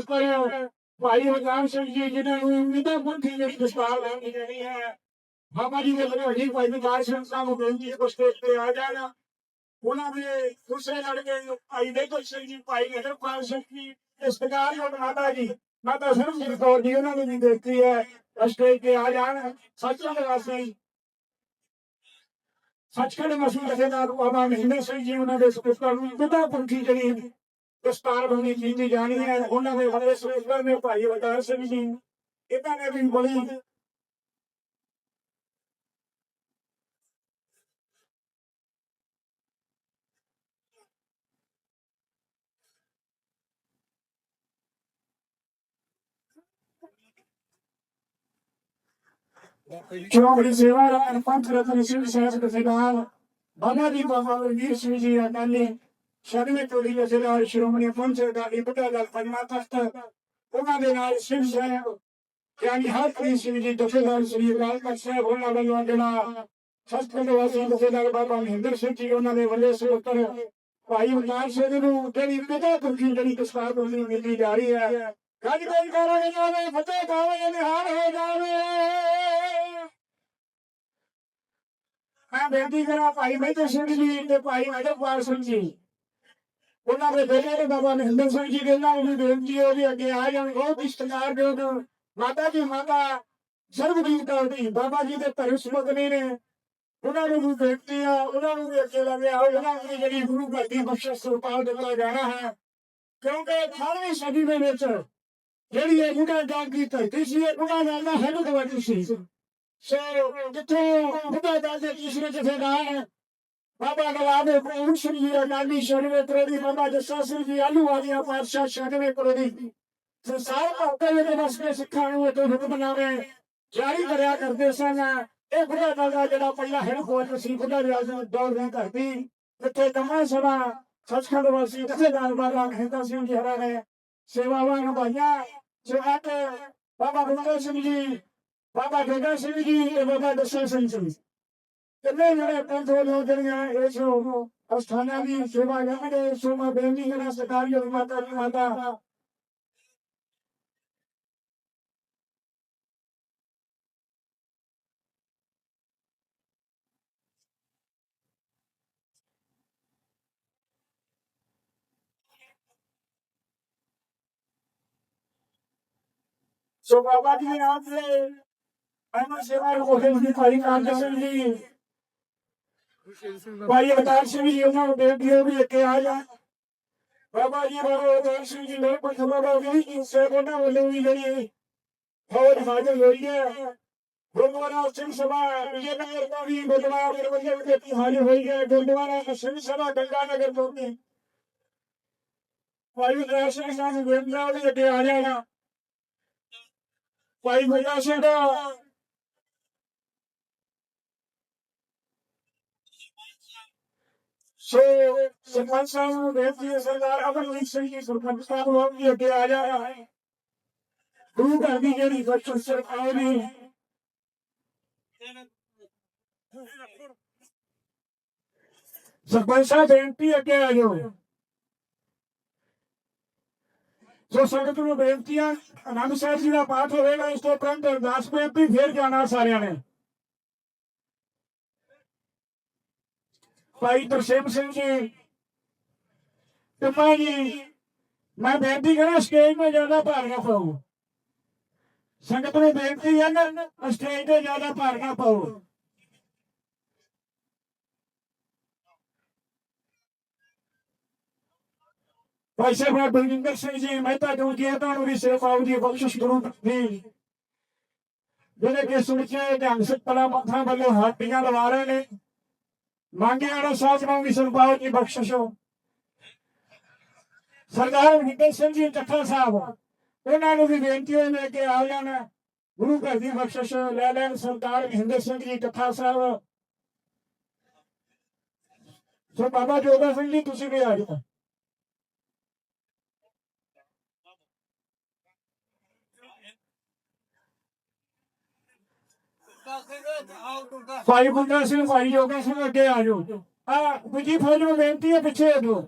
ਉੱਪਰ ਭਾਈ ਹਰਨਾਮ ਸਿੰਘ ਜੀ ਜਿਹਨਾਂ ਨੂੰ ਮਿੱਤਾ ਮੁੰਠੀ ਜਿਹੜੀ ਦਸਤਾਰ ਲੈਣੀ ਜਿਹੜੀ ਹੈ। ਬਾਬਾ ਜੀ ਦੇ ਵੱਡੀ ਭਾਈ ਵਿਕਾਸ ਸਿੰਘ ਸਾਹਿਬ ਨੂੰ ਬੇਨਤੀ ਹੈ ਕਿ ਤੇ ਆ ਜਾਣਾ। ਉਹਨਾਂ ਦੇ ਦੂਸਰੇ ਲੜਕੇ ਭਾਈ ਦੇਖੋ ਸਿੰਘ ਜੀ, ਭਾਈ ਨਹਿਰਪਾਲ ਸਿੰਘ ਜੀ ਇਸਤਕਾਰ ਜੋ ਮਾਤਾ ਜੀ, ਮਾਤਾ ਸਰਬਜੀਤ ਕੌਰ ਜੀ, ਉਹਨਾਂ ਨੂੰ ਵੀ ਬੇਨਤੀ ਹੈ ਸਟੇਜ ਤੇ ਆ ਜਾਣ। ਸੱਚਖੰਡ ਵਾਸੀ ਸੱਚਖੰਡ ਮਸੂਦ ਜਥੇਦਾਰ ਬਾਬਾ ਮਹਿੰਦਰ ਸਿੰਘ ਜੀ, ਉਹਨਾਂ ਦੇ ਸਪੁੱਤਰ ਨੂੰ ਪਿਤਾ ਪੰਥੀ ਜਿਹੜੀ ਦਸਤਾਰ ਬੰਦੀ ਕੀਤੀ ਜਾਣੀ ਹੈ। ਉਹਨਾਂ ਦੇ ਬੜੇ ਸਵੇਦਰ ਨੇ ਭਾਈ ਅਵਤਾਰ ਸਿੰਘ ਜੀ ਇਹਨਾਂ ਨੇ ਵੀ ਬੜੀ ਸ਼੍ਰੋਮਣੀ ਸੇਵਾ ਰਾਜ ਪੰਥ ਰਤਨ ਸਿੰਘ ਸਾਹਿਬ ਜਥੇਦਾਰ ਬਾਬਾ ਜੀ ਬਾਬਾ ਵੀਰ ਸਿੰਘ ਜੀ ਅਕਾਲੀ ਸ਼ਰਮੇ ਟੋਲੀ ਜਥੇਦਾਰ ਸ਼੍ਰੋਮਣੀ ਪੰਥ ਅਕਾਲੀ ਬਟਾ ਦਾ ਪੰਜਵਾਂ ਤਖਤ ਉਹਨਾਂ ਦੇ ਨਾਲ ਸਿੰਘ ਸਾਹਿਬ, ਯਾਨੀ ਹਰਪ੍ਰੀਤ ਸਿੰਘ ਜੀ ਜਥੇਦਾਰ ਸ੍ਰੀ ਅਕਾਲ ਤਖਤ ਸਾਹਿਬ ਉਹਨਾਂ ਵੱਲੋਂ ਜਿਹੜਾ ਸਤਿਗੁਰੂ ਵਾਸੀ ਜਥੇਦਾਰ ਬਾਬਾ ਮਹਿੰਦਰ ਸਿੰਘ ਜੀ, ਉਹਨਾਂ ਦੇ ਵੱਲੇ ਸੇ ਉੱਤਰ ਭਾਈ ਉਦਾਰ ਸਿੰਘ ਨੂੰ ਜਿਹੜੀ ਪਿਤਾ ਤੁਰਕੀ ਜਿਹੜੀ ਤਸਕਾਰ ਬੋਲੀ ਮਿਲੀ ਜਾ ਰਹੀ ਹੈ। ਗੱਜ ਗੱਜ ਕਰਾਂਗੇ ਜਾਵੇ ਫਤਿਹ ਗਾਵੇ ਨਿਹਾਲ ਹੋ ਜਾਵੇ। ਮੈਂ ਬੇਨਤੀ ਕਰਾਂ ਭਾਈ ਮਹਿੰਦਰ ਸਿੰਘ ਜੀ ਤੇ ਭਾਈ ਮਹਿੰਦਰਪਾਲ ਸਿੰਘ ਜੀ ਉਹਨਾਂ ਦੇ ਬੇਟੇ ਨੇ ਬਾਬਾ ਮਹਿੰਦਰ ਸਿੰਘ ਜੀ ਦੇ ਨਾਲ ਵੀ ਬੇਨਤੀ ਹੈ ਵੀ ਅੱਗੇ ਆ ਜਾਣ, ਬਹੁਤ ਇਸ਼ਤਿਕਾਰ ਦਿਓ ਜੋ ਮਾਤਾ ਜੀ, ਮਾਤਾ ਸਰਬਜੀਤ ਕੌਰ ਦੀ ਬਾਬਾ ਜੀ ਦੇ ਧਰਮ ਸਮਗਨੀ ਨੇ। ਉਹਨਾਂ ਨੂੰ ਵੀ ਬੇਨਤੀ ਆ, ਉਹਨਾਂ ਨੂੰ ਵੀ ਅੱਗੇ ਲੱਗੇ ਆਓ। ਉਹਨਾਂ ਨੂੰ ਜਿਹੜੀ ਗੁਰੂ ਘਰ ਦੀ ਬਖਸ਼ਿਸ਼ ਸੁਪਾਲ ਦਿੱਤਾ ਜਾਣਾ ਹੈ, ਕਿਉਂਕਿ 18ਵੀਂ ਸਦੀ ਦੇ ਵਿੱਚ ਜਿਹੜੀ ਇਹ ਗੁਣਾ ਦਾ ਦੀ ਧਰਤੀ ਸੀ, ਇਹ ਗੁਣਾ ਦਾ ਹੈਲੋ ਦਵਾਈ ਸੀ। ਸੋ ਜਿੱਥੇ ਬੁੱਢਾ ਦਾ ਦੇ ਤੀਸਰੇ ਜਥੇਦਾਰ ਬਾਬਾ ਗਲਾਬੇ ਪ੍ਰੇਮ ਸਿੰਘ ਜੀ ਅਨਾਲੀ ਸ਼ਰਵੇ ਤਰੇਦੀ ਬਾਬਾ ਜੱਸਾ ਸਿੰਘ ਜੀ ਆਲੂ ਵਾਲੀਆਂ ਪਾਤਸ਼ਾਹ ਸ਼ਰਵੇ ਕਰੋਦੀ ਸੰਸਾਰ ਭਗਤਾਂ ਦੇ ਵਸਕੇ ਸਿੱਖਾਂ ਨੂੰ ਇਹ ਹੁਕਮ ਬਣਾਵੇ ਜਾਰੀ ਕਰਿਆ ਕਰਦੇ ਸਨ। ਇਹ ਬੁੱਢਾ ਦਲ ਦਾ ਜਿਹੜਾ ਪਹਿਲਾ ਹੈਡ ਕੋਚ ਸੀ, ਬੁੱਢਾ ਦਲ ਦਾ ਦੌਰ ਦੀ ਧਰਤੀ ਜਿੱਥੇ ਕਮਾ ਸਭਾ, ਸੱਚਖੰਡ ਵਾਸੀ ਜਥੇਦਾਰ ਬਾਬਾ ਖੇਤਾ ਸਿੰਘ ਜੀ ਹਰਾ ਨੇ ਸੇਵਾਵਾਂ ਨਿਭਾਈਆਂ। ਸੋ ਬਾਬਾ ਬੰਦਰ ਸਿੰਘ ਜੀ, ਬਾਬਾ ਗੰਗਾ ਸਿੰਘ ਜੀ ਤੇ ਬਾਬਾ ਦਸ਼ਾ ਸਿੰਘ ਜੀ। ਕਿੰਨੇ ਜਿਹੜੇ ਪੰਥ ਵੱਲੋਂ ਜਿਹੜੀਆਂ ਇਸ ਅਸਥਾਨਾਂ ਦੀ ਸੇਵਾ ਕਰਦੇ ਸੋ ਮੈਂ ਬੇਨਤੀ ਕਰਾਂ ਸਰਕਾਰੀ ਮਾਤਾ ਜੀ ਮਾਤਾ ਸੋ ਬਾਬਾ ਜੀ ਦੇ ਨਾਮ ਤੇ ਅਮਰ ਸੇਵਾ ਨੂੰ ਕੋਸ਼ਿਸ਼ ਦੀ ਭਾਈ ਸਿੰਘ ਜੀ ਅਵਤਾਰ ਸਿੰਘ ਜੀ, ਉਹਨਾਂ ਨੂੰ ਬੇਨਤੀ ਹੈ ਵੀ ਅੱਗੇ ਆ ਜਾ ਬਾਬਾ ਜੀ, ਬਾਬਾ ਅਵਤਾਰ ਸਿੰਘ ਜੀ ਨੇ ਕੋਈ ਬਾਬਾ ਵੀ ਜੀ ਸੇ ਵੱਲੋਂ ਵੀ ਜਿਹੜੀ ਫੌਜ ਹਾਜ਼ਰ ਹੋਈ ਹੈ। ਗੁਰਦੁਆਰਾ ਸਿੰਘ ਸਭਾ, ਵਿਜੇ ਤੋਂ ਵੀ ਗੁਰਦੁਆਰਾ ਨਿਰਵੰਜਨ ਦੇ ਹਾਜ਼ਰ ਹੋਈ ਹੈ। ਗੁਰਦੁਆਰਾ ਸਿੰਘ ਸਭਾ, ਗੰਗਾ ਨਗਰ ਤੋਂ ਵੀ। ਭਾਈ ਅਵਤਾਰ ਸਿੰਘ ਸਾਹਿਬ ਨੂੰ ਬੇਨਤੀ ਹੈ ਵੀ ਅੱਗੇ ਆ ਜਾਣਾ। ਭਾਈ ਗੁਰਦਾ ਸਿੰਘ ਸੋ ਸਰਪੰਚ ਸਾਹਿਬ ਨੂੰ ਬੇਨਤੀ ਹੈ ਸਰਦਾਰ ਅਮਰਜੀਤ ਸਿੰਘ ਜੀ ਸਰਪੰਚ ਸਾਹਿਬ ਨੂੰ ਵੀ ਅੱਗੇ ਆ ਜਾ ਹੈ ਗੁਰੂ ਘਰ ਦੀ ਜਿਹੜੀ ਬਖਸ਼ ਸਰਕਾਰ ਨੇ ਸਰਪੰਚ ਸਾਹਿਬ ਬੇਨਤੀ ਅੱਗੇ ਆ ਜਾਓ ਸੋ ਸੰਗਤ ਨੂੰ ਬੇਨਤੀਆਂ ਆਨੰਦ ਸਾਹਿਬ ਜੀ ਦਾ ਪਾਠ ਹੋਵੇਗਾ ਇਸ ਤੋਂ ਉਪਰੰਤ ਅਰਦਾਸ ਬੇਨਤੀ ਫੇਰ ਜਾਣਾ ਸਾਰਿਆਂ ਨੇ ਭਾਈ ਤਰਸੇਮ ਸਿੰਘ ਜੀ ਟਿੱਪਾ ਜੀ ਮੈਂ ਬੇਨਤੀ ਕਰਾਂ ਸਟੇਜ 'ਤੇ ਜ਼ਿਆਦਾ ਭਾਰ ਨਾ ਪਾਓ ਸੰਗਤ ਨੂੰ ਬੇਨਤੀ ਹੈ ਨਾ ਸਟੇਜ 'ਤੇ ਜ਼ਿਆਦਾ ਭਾਰ ਨਾ ਪਾਓ ਭਾਈ ਸਾਹਿਬ ਬਲਜਿੰਦਰ ਸਿੰਘ ਜੀ ਮਹਿਤਾ ਜੋ ਜੀ ਤੁਹਾਨੂੰ ਵੀ ਸੇਵਾ ਦੀ ਬਖਸ਼ਿਸ਼ ਕਰੂੰ, ਜੀ। ਜਿਹੜੇ ਕਿ ਸੁਣਚੇ ਢੰਗ ਸਿੱਖ ਪਲਾ ਮੱਥਾ ਵੱਲੋਂ ਹੱਟੀਆਂ ਲਵਾ ਰਹੇ ਨੇ, ਮੰਗਿਆ ਨਾ ਸਾਥ ਨੂੰ ਵੀ ਸਰਪਾਲ ਦੀ ਬਖਸ਼ਿਸ਼ ਹੋ। ਸਰਦਾਰ ਵਿਕੇ ਸਿੰਘ ਜੀ ਚੱਠਾ ਸਾਹਿਬ ਉਹਨਾਂ ਨੂੰ ਵੀ ਬੇਨਤੀ ਹੋਈ ਨੇ ਕਿ ਆ ਜਾਣ ਗੁਰੂ ਘਰ ਦੀ ਬਖਸ਼ਿਸ਼ ਲੈ ਲੈਣ। ਸਰਦਾਰ ਮਹਿੰਦਰ ਸਿੰਘ ਜੀ ਚੱਠਾ ਸਾਹਿਬ। ਸੋ ਬਾਬਾ ਜੋਗਾ ਸਿੰਘ ਜੀ, ਤੁਸੀਂ ਵੀ ਆ ਜਾਓ। ਭਾਈ ਬੁੱਢਾ ਸਿੰਘ, ਭਾਈ ਜੋਗਾ ਸਿੰਘ ਅੱਗੇ ਆ ਜਾਓ। ਆ, ਦੂਜੀ ਫੌਜ ਨੂੰ ਬੇਨਤੀ ਹੈ ਪਿੱਛੇ ਹਟੋ।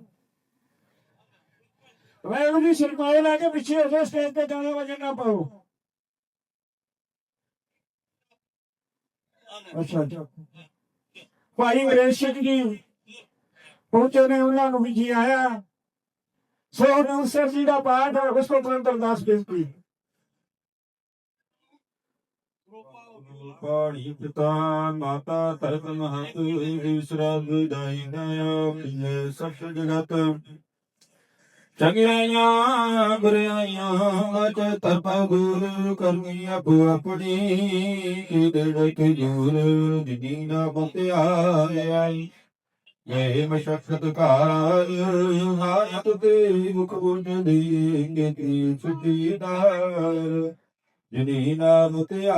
ਮੈਂ ਉਹਦੀ ਸਰਮਾਏ ਲਾ ਕੇ ਪਿੱਛੇ ਹੋ ਜਾਓ ਸਟੇਜ ਤੇ ਗਾਣਾ ਵਜਣ ਨਾ ਪਾਓ ਅੱਛਾ ਅੱਛਾ। ਭਾਈ ਵੀਰੇਸ਼ ਸਿੰਘ ਜੀ ਪਹੁੰਚੇ ਨੇ ਉਹਨਾਂ ਨੂੰ ਵੀ ਜੀ ਆਇਆ। ਸੋ ਨੌਸਰ ਜੀ ਦਾ ਪਾਠ ਹੈ ਉਸ ਤੋਂ ਤੁਰੰਤ ਅਰਦਾਸ ਬੇਨਤੀ ਪਾਣੀ ਪਿਤਾ, ਮਾਤਾ ਤਰਤ ਮਹਤ ਈਸ਼ਰਗ ਦਾਈ ਦਇਆ ਪਿਏ ਸਭ ਜਗਤ ਚੰਗਿਆਈਆਂ ਬੁਰਾਈਆਂ ਅਚ ਤਰਪਾ ਗੁਰ ਕਰਨੀ ਆਪੋ ਆਪਣੀ ਦੇ ਕੇ ਜੂਰ ਦੀਨਾ ਬੰਤਿਆ ਆਈ। ਇਹ ਮਸ਼ਕਤ ਕਾਰ ਹਾਇਤ ਤੇ ਮੁਖ ਬੁਝ ਦੇਂਗੇ ਤੀ ਸੁਜੀ ਦਾਰ। ਜਿਨੀ ਨਾਮ ਤੇ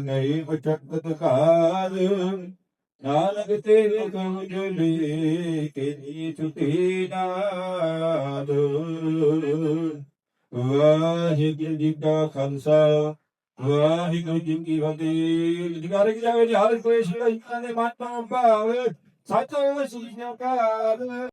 ਨਹੀਂ ਮਚਕਤ ਕਾਰ ਨਾਨਕ ਤੇ ਕਉ ਜੁਲੀ ਤੇਰੀ ਛੁਟੀ ਨਾਦ ਵਾਹਿਗੁਰੂ ਜੀ ਕਾ ਖਾਲਸਾ, ਵਾਹਿਗੁਰੂ ਜੀ ਕੀ ਫਤਿਹ। ਜਿਗਾਰੇ ਕੀ ਜਾਵੇ ਹਰ ਕੋਈ ਸ਼੍ਰੀ ਦੇ ਮਨ ਤੋਂ ਭਾਵ ਸਤਿ ਸ੍ਰੀ ਅਕਾਲ